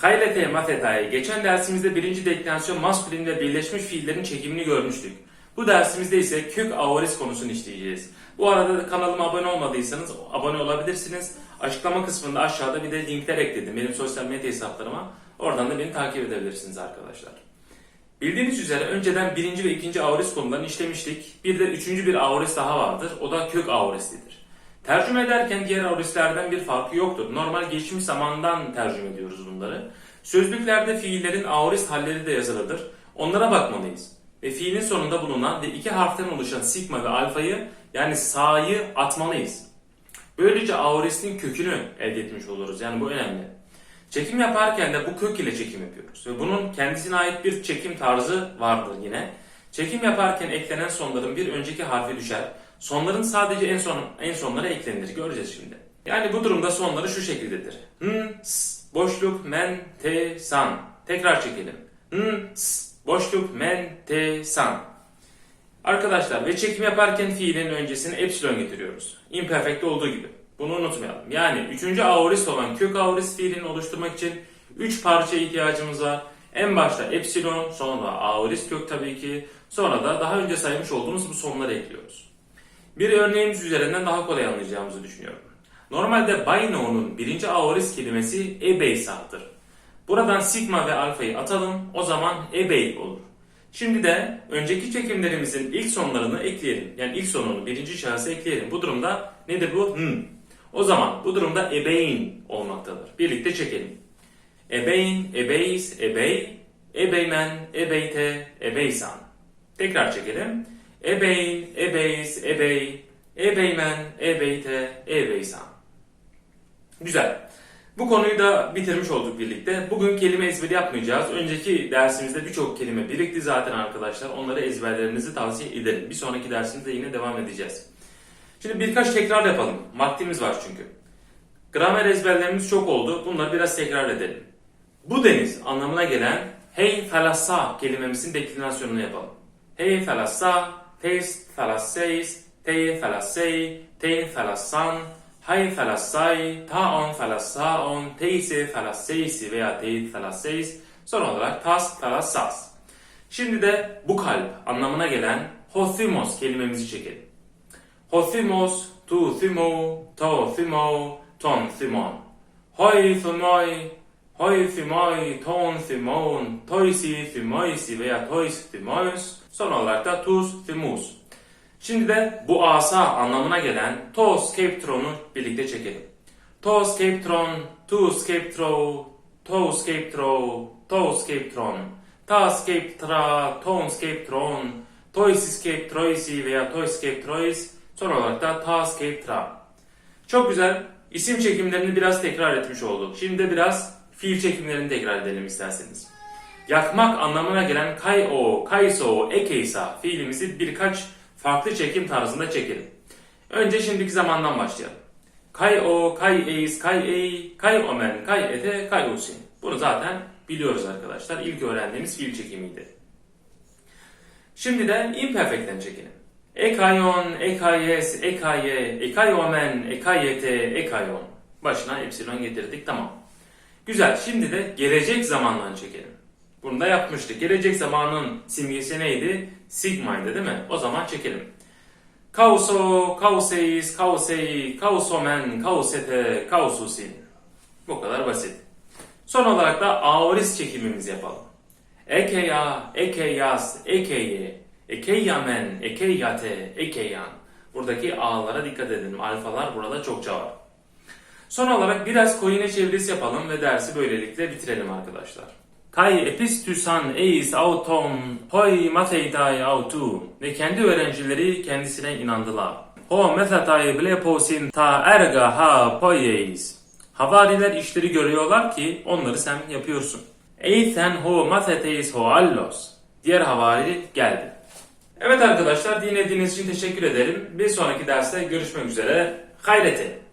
Haylete mafetay. Geçen dersimizde birinci deklinasyon maskülin ve birleşmiş fiillerin çekimini görmüştük. Bu dersimizde ise kök aorist konusunu işleyeceğiz. Bu arada da kanalıma abone olmadıysanız abone olabilirsiniz. Açıklama kısmında aşağıda bir de linkler ekledim benim sosyal medya hesaplarıma. Oradan da beni takip edebilirsiniz arkadaşlar. Bildiğiniz üzere önceden birinci ve ikinci aorist konularını işlemiştik. Bir de üçüncü bir aorist daha vardır. O da kök aoristidir. Tercüme ederken diğer aoristlerden bir farkı yoktur. Normal geçmiş zamandan tercüme ediyoruz bunları. Sözlüklerde fiillerin aorist halleri de yazılıdır. Onlara bakmalıyız. Ve fiilin sonunda bulunan ve iki harften oluşan sigma ve alfayı yani sa'yı atmalıyız. Böylece aoristin kökünü elde etmiş oluruz. Yani bu önemli. Çekim yaparken de bu kök ile çekim yapıyoruz. Ve bunun kendisine ait bir çekim tarzı vardır yine. Çekim yaparken eklenen sonların bir önceki harfi düşer. Sonların sadece en son en sonlara eklenir. Göreceğiz şimdi. Yani bu durumda sonları şu şekildedir. N, s, boşluk, men, te, san. Tekrar çekelim. N, s, boşluk, men, te, san. Arkadaşlar ve çekim yaparken fiilin öncesine epsilon getiriyoruz. Imperfect olduğu gibi. Bunu unutmayalım. Yani üçüncü aorist olan kök aorist fiilini oluşturmak için 3 parça ihtiyacımız var. En başta epsilon, sonra aorist kök tabii ki, sonra da daha önce saymış olduğumuz bu sonları ekliyoruz. Bir örneğimiz üzerinden daha kolay anlayacağımızı düşünüyorum. Normalde Baino'nun birinci aorist kelimesi ebeysa'dır. Buradan sigma ve alfayı atalım, o zaman ebey olur. Şimdi de önceki çekimlerimizin ilk sonlarını ekleyelim. Yani ilk sonunu birinci şahısa ekleyelim. Bu durumda nedir bu? Hmm. O zaman bu durumda ebeyn olmaktadır. Birlikte çekelim. Ebeyn, ebeys, ebey, ebeymen, ebeyte, ebeysan. Tekrar çekelim. Ebeyn, ebeys, ebey, ebeymen, ebeyte, ebeysan. Güzel. Bu konuyu da bitirmiş olduk birlikte. Bugün kelime ezberi yapmayacağız. Önceki dersimizde birçok kelime birikti zaten arkadaşlar. Onları ezberlerinizi tavsiye ederim. Bir sonraki dersimizde yine devam edeceğiz. Şimdi birkaç tekrar yapalım. Vaktimiz var çünkü. Gramer ezberlerimiz çok oldu. Bunları biraz tekrar edelim. Bu deniz anlamına gelen hey felassa kelimemizin deklinasyonunu yapalım. Hey felassa, teis felasseis, te felassei, te felassan, hay felassai, taon felassaon, teise felasseisi veya teit felasseis, son olarak tas felassas. Şimdi de bu kalp anlamına gelen hothimos kelimemizi çekelim. Hothimos, tu thimo, to thimo, ton thimon. Hoi thimoi, hoi thimoi, ton thimon, toisi thimoisi veya tois thimois. Son olarak da tus thimus. Şimdi de bu asa anlamına gelen to skeptron'u birlikte çekelim. To skeptron, tu skeptro, to skeptro, to skeptron, ta skeptra, ton skeptron, toisi skeptroisi veya tois skeptrois, son olarak da ta skeptra. Çok güzel. İsim çekimlerini biraz tekrar etmiş olduk. Şimdi de biraz fiil çekimlerini tekrar edelim isterseniz. Yakmak anlamına gelen kay o, kayso, ekeysa fiilimizi birkaç farklı çekim tarzında çekelim. Önce şimdiki zamandan başlayalım. Kay o, kay eis, kay ey, kay omen, kay ete, kay usin. Bunu zaten biliyoruz arkadaşlar. İlk öğrendiğimiz fiil çekimiydi. Şimdi de imperfect'ten çekelim. Ekayon, ekayes, ekaye, ekayomen, ekayete, ekayon. Başına epsilon getirdik tamam. Güzel şimdi de gelecek zamandan çekelim. Bunu da yapmıştık. Gelecek zamanın simgesi neydi? Sigma'ydı değil mi? O zaman çekelim. Kauso, kauseis, kausei, kausomen, kausete, kaususin. Bu kadar basit. Son olarak da aorist çekimimizi yapalım. Ekeya, ekeyas, ekeye, ekeyyamen, ekeyyate, ekeyan. Buradaki a'lara dikkat edelim. Alfalar burada çokça var. Son olarak biraz koyune çevirisi yapalım ve dersi böylelikle bitirelim arkadaşlar. Kai epistüsan eis auton hoi matheidai autu ve kendi öğrencileri kendisine inandılar. Ho methatai bleposin ta erga ha poieis. Havariler işleri görüyorlar ki onları sen yapıyorsun. Eithen ho matheteis ho allos. Diğer havari geldi. Evet arkadaşlar dinlediğiniz için teşekkür ederim. Bir sonraki derste görüşmek üzere. Hayrete.